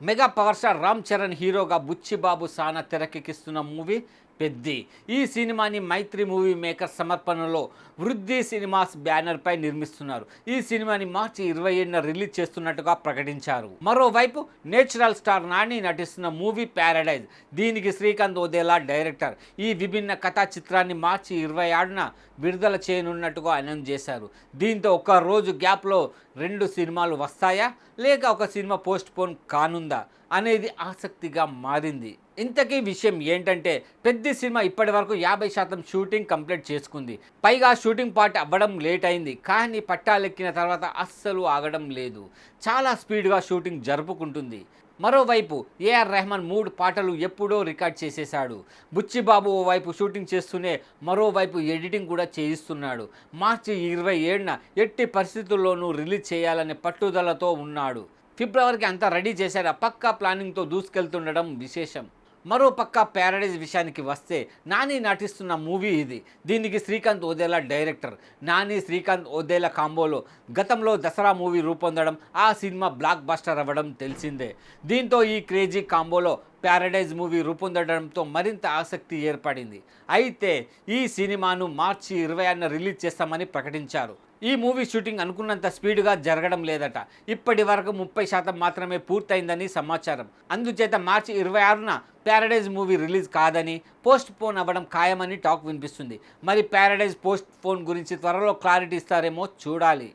Mega power star Ram Charan హీరోగా బుచ్చిబాబు సానా తెరకెక్కిస్తున్న movie Peddi. ఈ సినిమాని మైత్రి మూవీ మేకర్ సమర్పణలో వృద్ధి సినిమాస్ బ్యానర్పై నిర్మిస్తున్నారు. ఈ సినిమాని మార్చి ఇరవై ఏడున రిలీజ్ చేస్తున్నట్టుగా ప్రకటించారు. మరోవైపు నేచురల్ స్టార్ నాని నటిస్తున్న మూవీ ప్యారడైజ్. దీనికి శ్రీకాంత్ ఓదేలా డైరెక్టర్. ఈ విభిన్న కథా చిత్రాన్ని మార్చి ఇరవై ఆరున విడుదల చేయనున్నట్టుగా అనౌన్స్ చేశారు. దీంతో ఒక రోజు గ్యాప్లో రెండు సినిమాలు వస్తాయా? లేక ఒక సినిమా పోస్ట్ పోన్ కానుందా? అనేది ఆసక్తిగా మారింది. ఇంతకీ విషయం ఏంటంటే పెద్ద సినిమా ఇప్పటి వరకు యాభై శాతం షూటింగ్ కంప్లీట్ చేసుకుంది. పైగా షూటింగ్ పార్ట్ అవ్వడం లేట్ అయింది. కానీ పట్టాలెక్కిన తర్వాత అస్సలు ఆగడం లేదు. చాలా స్పీడ్గా షూటింగ్ జరుపుకుంటుంది. మరోవైపు ఏఆర్ రెహమాన్ మూడు పాటలు ఎప్పుడో రికార్డ్ చేసేశాడు. బుచ్చిబాబు ఓవైపు షూటింగ్ చేస్తూనే మరోవైపు ఎడిటింగ్ కూడా చేయిస్తున్నాడు. మార్చి ఇరవై ఏడున ఎట్టి పరిస్థితుల్లోనూ రిలీజ్ చేయాలనే పట్టుదలతో ఉన్నాడు. ఫిబ్రవరికి అంతా రెడీ చేశారు? పక్కా ప్లానింగ్తో దూసుకెళ్తుండడం విశేషం. మరో పక్క ప్యారడైజ్ విషయానికి వస్తే నాని నటిస్తున్న మూవీ ఇది. దీనికి శ్రీకాంత్ ఓదేలా డైరెక్టర్. నాని శ్రీకాంత్ ఓదేలా కాంబోలో గతంలో దసరా మూవీ రూపొందడం ఆ సినిమా బ్లాక్ బస్టర్ అవ్వడం తెలిసిందే. దీంతో ఈ క్రేజీ కాంబోలో ప్యారడైజ్ మూవీ రూపొందడంతో మరింత ఆసక్తి ఏర్పడింది. అయితే ఈ సినిమాను మార్చి ఇరవై ఆరున రిలీజ్ చేస్తామని ప్రకటించారు. ఈ మూవీ షూటింగ్ అనుకున్నంత స్పీడ్గా జరగడం లేదట. ఇప్పటి వరకు ముప్పై శాతం మాత్రమే పూర్తయిందని సమాచారం. అందుచేత మార్చి ఇరవై ఆరున ప్యారడైజ్ మూవీ రిలీజ్ కాదని పోస్ట్ పోన్ అవ్వడం ఖాయమని టాక్ వినిపిస్తుంది. మరి ప్యారడైజ్ పోస్ట్ పోన్ గురించి త్వరలో క్లారిటీ ఇస్తారేమో చూడాలి.